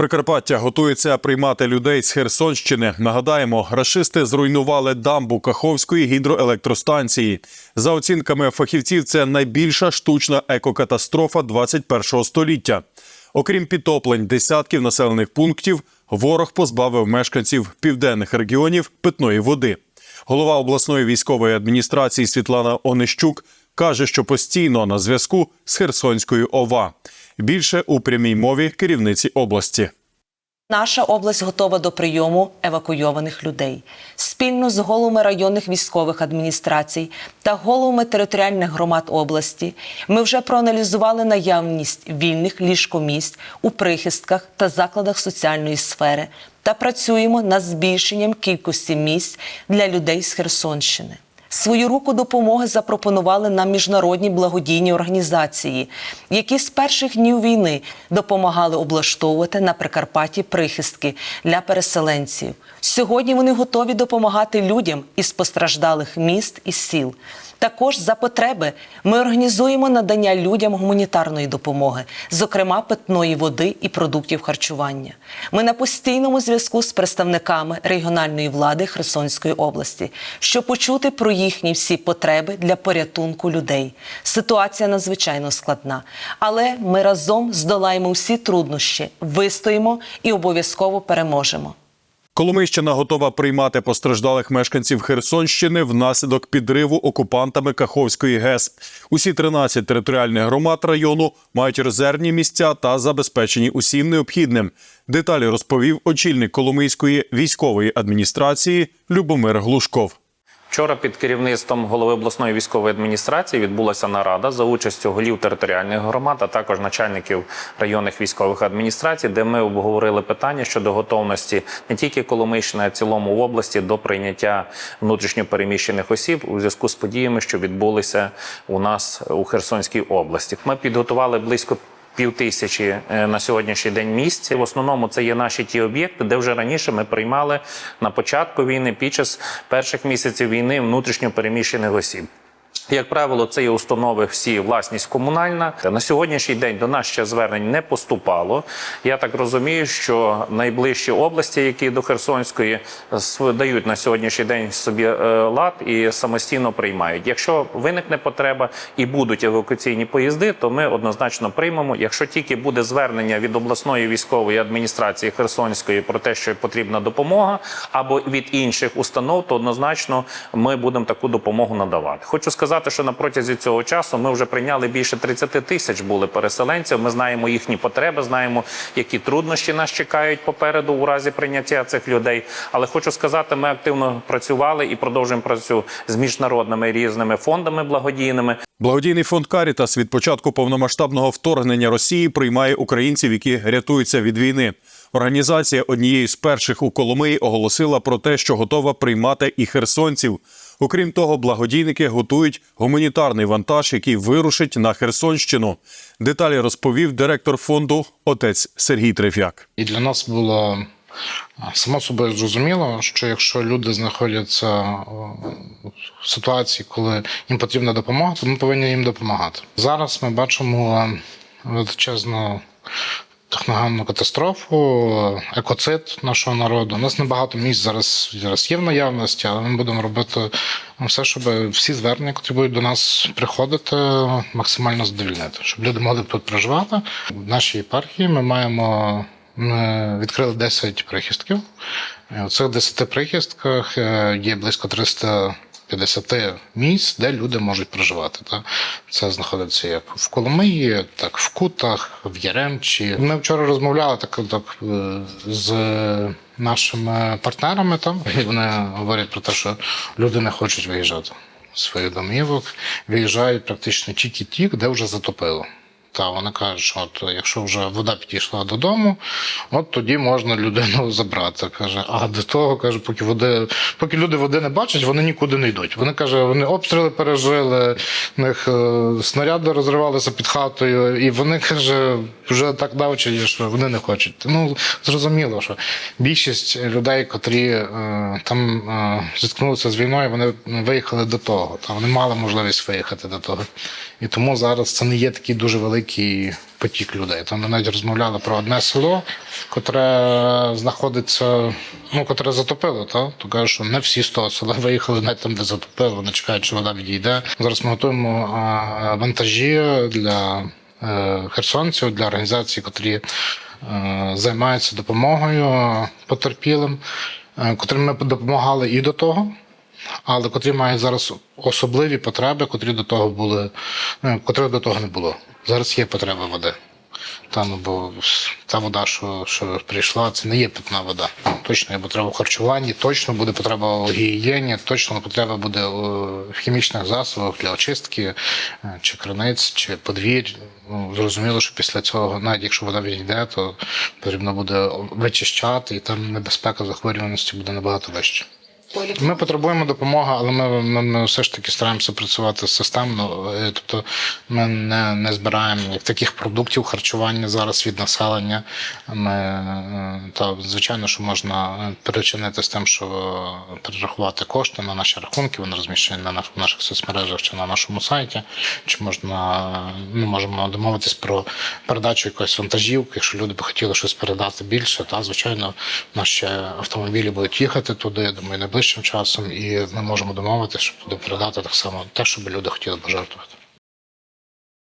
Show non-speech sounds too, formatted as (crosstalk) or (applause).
Прикарпаття готується приймати людей з Херсонщини. Нагадаємо, рашисти зруйнували дамбу Каховської гідроелектростанції. За оцінками фахівців, це найбільша штучна екокатастрофа 21 століття. Окрім підтоплень десятків населених пунктів, ворог позбавив мешканців південних регіонів питної води. Голова обласної військової адміністрації Світлана Онищук каже, що постійно на зв'язку з Херсонською ОВА. Більше у прямій мові керівниці області. Наша область готова до прийому евакуйованих людей. Спільно з головами районних військових адміністрацій та головами територіальних громад області ми вже проаналізували наявність вільних ліжкомісць у прихистках та закладах соціальної сфери та працюємо над збільшенням кількості місць для людей з Херсонщини. Свою руку допомоги запропонували нам міжнародні благодійні організації, які з перших днів війни допомагали облаштовувати на Прикарпатті прихистки для переселенців. Сьогодні вони готові допомагати людям із постраждалих міст і сіл. Також за потреби ми організуємо надання людям гуманітарної допомоги, зокрема питної води і продуктів харчування. Ми на постійному зв'язку з представниками регіональної влади Херсонської області, щоб почути про їхні всі потреби для порятунку людей. Ситуація надзвичайно складна, але ми разом здолаємо всі труднощі, вистоїмо і обов'язково переможемо. Коломийщина готова приймати постраждалих мешканців Херсонщини внаслідок підриву окупантами Каховської ГЕС. Усі 13 територіальних громад району мають резервні місця та забезпечені усім необхідним. Деталі розповів очільник Коломийської військової адміністрації Любомир Глушков. Вчора під керівництвом голови обласної військової адміністрації відбулася нарада за участю голів територіальних громад, а також начальників районних військових адміністрацій, де ми обговорили питання щодо готовності не тільки Коломийщини, а й цілому в області до прийняття внутрішньопереміщених осіб у зв'язку з подіями, що відбулися у нас у Херсонській області. Ми підготували близько пів тисячі е, на сьогоднішній день місць. В основному це є наші ті об'єкти, де вже раніше ми приймали на початку війни під час перших місяців війни внутрішньо переміщених осіб. Як правило, це є установи всі власність комунальна. На сьогоднішній день до нас ще звернень не поступало. Я так розумію, що найближчі області, які до Херсонської дають на сьогоднішній день собі е, лад і самостійно приймають. Якщо виникне потреба і будуть евакуаційні поїзди, то ми однозначно приймемо. Якщо тільки буде звернення від обласної військової адміністрації Херсонської про те, що потрібна допомога, або від інших установ, то однозначно ми будемо таку допомогу надавати. Хочу сказати, що на протязі цього часу ми вже прийняли більше 30 тисяч були переселенців. Ми знаємо їхні потреби, знаємо, які труднощі нас чекають попереду у разі прийняття цих людей. Але хочу сказати, ми активно працювали і продовжуємо працю з міжнародними різними фондами благодійними. Благодійний фонд Карітас від початку повномасштабного вторгнення Росії приймає українців, які рятуються від війни. Організація однією з перших у Коломиї оголосила про те, що готова приймати і херсонців. Окрім того, благодійники готують гуманітарний вантаж, який вирушить на Херсонщину. Деталі розповів директор фонду отець Сергій Трефяк. І для нас було само собою зрозуміло, що якщо люди знаходяться в ситуації, коли їм потрібна допомога, то ми повинні їм допомагати. Зараз ми бачимо величезну техногенну катастрофу, екоцид нашого народу. У нас небагато місць зараз, зараз є в наявності, але ми будемо робити все, щоб всі звернення, які будуть до нас приходити, максимально задовільнити, щоб люди могли тут проживати. В нашій єпархії ми маємо відкрили 10 прихистків. У цих 10 прихистках е, є близько 350 місць, де люди можуть проживати. Та Це знаходиться як в Коломиї, так в Кутах, в Яремчі. Ми вчора розмовляли так, так е, з нашими партнерами там, і вони говорять про те, що люди не хочуть виїжджати з своїх домівок, виїжджають практично тільки ті, де вже затопило. Та вони кажуть, що от якщо вже вода підійшла додому, от тоді можна людину (laughs) забрати. Каже, а до того каже, поки води, поки люди води не бачать, вони нікуди не йдуть. Вони каже, вони обстріли пережили, в них е, снаряди розривалися під хатою, і вони каже, вже так навчені, що вони не хочуть. Ну зрозуміло, що більшість людей, котрі е, там е, зіткнулися з війною, вони виїхали до того. Та вони мали можливість виїхати до того. І тому зараз це не є такий дуже великий великий потік людей. Там ми навіть розмовляли про одне село, котре знаходиться, ну, котре затопило, та? то кажуть, що не всі з того села виїхали навіть там, де затопило, вони чекають, що вода відійде. Зараз ми готуємо вантажі для е, херсонців, для організацій, котрі е, займаються допомогою потерпілим, е, котрим ми допомагали і до того але котрі мають зараз особливі потреби, котрі до того були, котрих до того не було. Зараз є потреба води. Та, ну, бо та вода, що, що прийшла, це не є питна вода. Точно є потреба в харчуванні, точно буде потреба у гігієні, точно потреба буде у хімічних засобах для очистки, е, чи криниць, чи подвір'я. Ну, зрозуміло, що після цього, навіть якщо вода відійде, то потрібно буде вичищати, і там небезпека захворюваності буде набагато вища. Ми потребуємо допомоги, але ми, ми, ми все ж таки стараємося працювати системно. Е, Тобто ми не, не збираємо таких продуктів харчування зараз від населення. Ми, е, та, звичайно, що можна перечинити з тим, що перерахувати кошти на наші рахунки, вони розміщені на наш, в наших соцмережах чи на нашому сайті. Чи можна ми можемо домовитись про передачу якоїсь вантажівки, якщо люди би хотіли щось передати більше, та звичайно, ще автомобілі будуть їхати туди, я думаю, найближчим часом, і ми можемо домовитися, щоб туди передати так само те, що люди хотіли пожертвувати.